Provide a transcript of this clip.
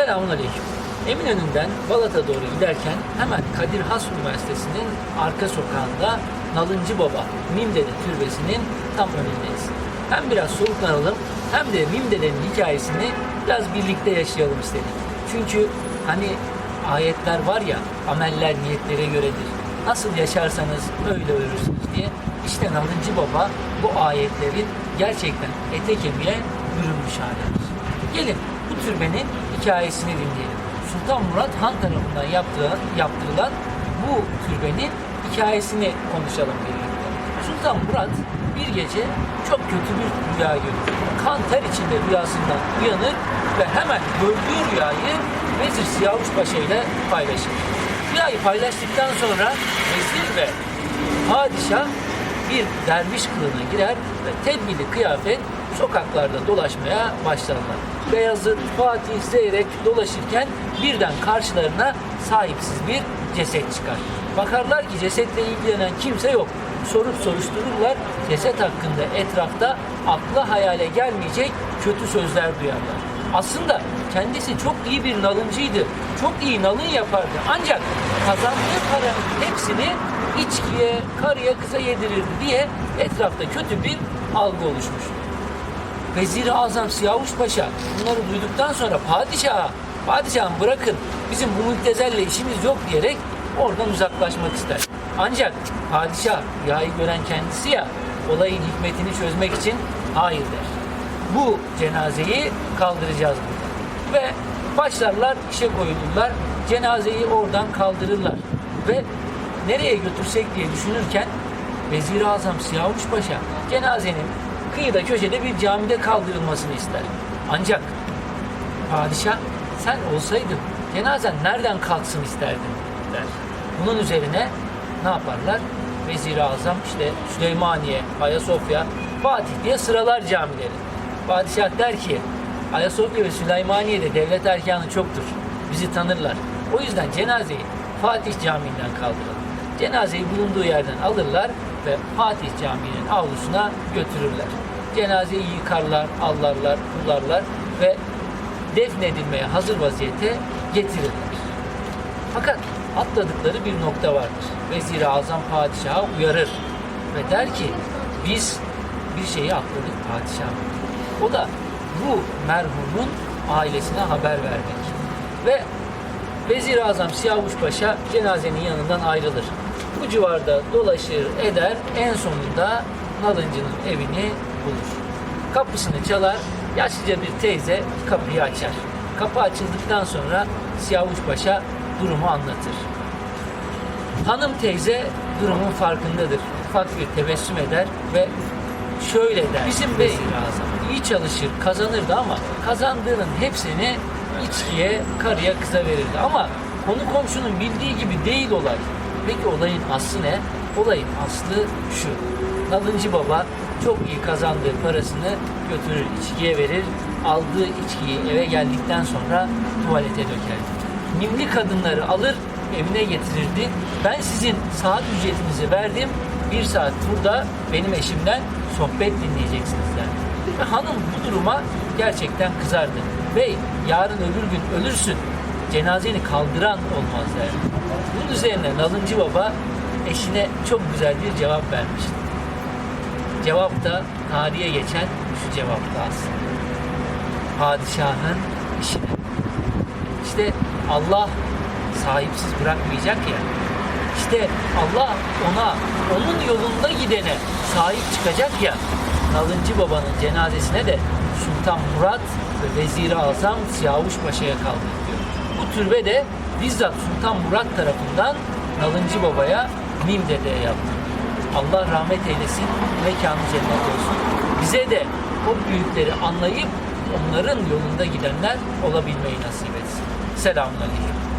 Selamun Aleyküm. Eminönü'nden Balat'a doğru giderken hemen Kadir Has Üniversitesi'nin arka sokağında Nalıncı Baba Mimdede Türbesi'nin tam önündeyiz. Hem biraz soluklanalım hem de Mimdede'nin hikayesini biraz birlikte yaşayalım istedik. Çünkü hani ayetler var ya ameller niyetlere göredir. Nasıl yaşarsanız öyle ölürsünüz diye. İşte Nalıncı Baba bu ayetlerin gerçekten ete kemiğe bürünmüş halidir. Gelin bu türbenin hikayesini dinleyelim. Sultan Murat Han tarafından yaptığı, yaptırılan bu türbenin hikayesini konuşalım birlikte. Sultan Murat bir gece çok kötü bir rüya görür. Kan ter içinde rüyasından uyanır ve hemen gördüğü rüyayı Vezir Siyavuş Paşa ile paylaşır. Rüyayı paylaştıktan sonra vezir ve padişah bir derviş kılığına girer ve tedbirli kıyafet sokaklarda dolaşmaya başlarlar. Beyazıt, Fatih, Zeyrek dolaşırken birden karşılarına sahipsiz bir ceset çıkar. Bakarlar ki cesetle ilgilenen kimse yok. Sorup soruştururlar. Ceset hakkında etrafta akla hayale gelmeyecek kötü sözler duyarlar. Aslında kendisi çok iyi bir nalıncıydı. Çok iyi nalın yapardı. Ancak kazandığı paranın hepsini içkiye, karıya, kıza yedirirdi diye etrafta kötü bir algı oluşmuş. Vezir-i Azam Siyavuş Paşa bunları duyduktan sonra padişaha, padişahım bırakın bizim bu müptezelle işimiz yok diyerek oradan uzaklaşmak ister. Ancak padişah rüyayı gören kendisi ya olayın hikmetini çözmek için hayır der. Bu cenazeyi kaldıracağız burada. Ve başlarlar işe koyulurlar. Cenazeyi oradan kaldırırlar. Ve nereye götürsek diye düşünürken Vezir-i Azam Siyavuş Paşa cenazenin kıyıda köşede bir camide kaldırılmasını ister. Ancak padişah sen olsaydın cenazen nereden kalksın isterdin der. Bunun üzerine ne yaparlar? Vezir-i Azam işte Süleymaniye, Ayasofya, Fatih diye sıralar camileri. Padişah der ki Ayasofya ve Süleymaniye'de devlet erkanı çoktur. Bizi tanırlar. O yüzden cenazeyi Fatih Camii'nden kaldıralım. Cenazeyi bulunduğu yerden alırlar ve Fatih Camii'nin avlusuna götürürler. Cenazeyi yıkarlar, allarlar, kullarlar ve defnedilmeye hazır vaziyete getirirler. Fakat atladıkları bir nokta vardır. Vezir-i Azam padişaha uyarır ve der ki biz bir şeyi atladık padişah. O da bu merhumun ailesine haber vermek. Ve Vezir-i Azam Siyavuş Paşa cenazenin yanından ayrılır. Bu civarda dolaşır eder en sonunda Nalıncı'nın evini bulur. Kapısını çalar, yaşlıca bir teyze kapıyı açar. Kapı açıldıktan sonra Siyavuş Paşa durumu anlatır. Hanım teyze durumun farkındadır. Ufak bir tebessüm eder ve şöyle der. Bizim bey iyi çalışır, kazanırdı ama kazandığının hepsini içkiye, karıya, kıza verirdi. Ama konu komşunun bildiği gibi değil olay. Peki olayın aslı ne? Olayın aslı şu. Nalıncı baba çok iyi kazandığı parasını götürür, içkiye verir. Aldığı içkiyi eve geldikten sonra tuvalete dökerdi. Mimli kadınları alır, evine getirirdi. Ben sizin saat ücretinizi verdim. Bir saat burada benim eşimden sohbet dinleyeceksiniz derdi. Ve hanım bu duruma gerçekten kızardı. Bey yarın öbür gün ölürsün. Cenazeni kaldıran olmaz derdi. Bunun üzerine Nalıncı Baba eşine çok güzel bir cevap vermişti. Cevap da tarihe geçen şu cevaptı aslında. Padişahın işine. İşte Allah sahipsiz bırakmayacak ya. İşte Allah ona, onun yolunda gidene sahip çıkacak ya. Nalıncı Baba'nın cenazesine de Sultan Murat ve Vezir-i Azam Siyavuş Paşa'ya kaldırılıyor. Türbe de bizzat Sultan Murat tarafından Nalıncı Baba'ya Mimdede'ye yaptırılıyor. Allah rahmet eylesin, mekanı cennet olsun. Bize de o büyükleri anlayıp onların yolunda gidenler olabilmeyi nasip etsin. Selamun Aleyküm.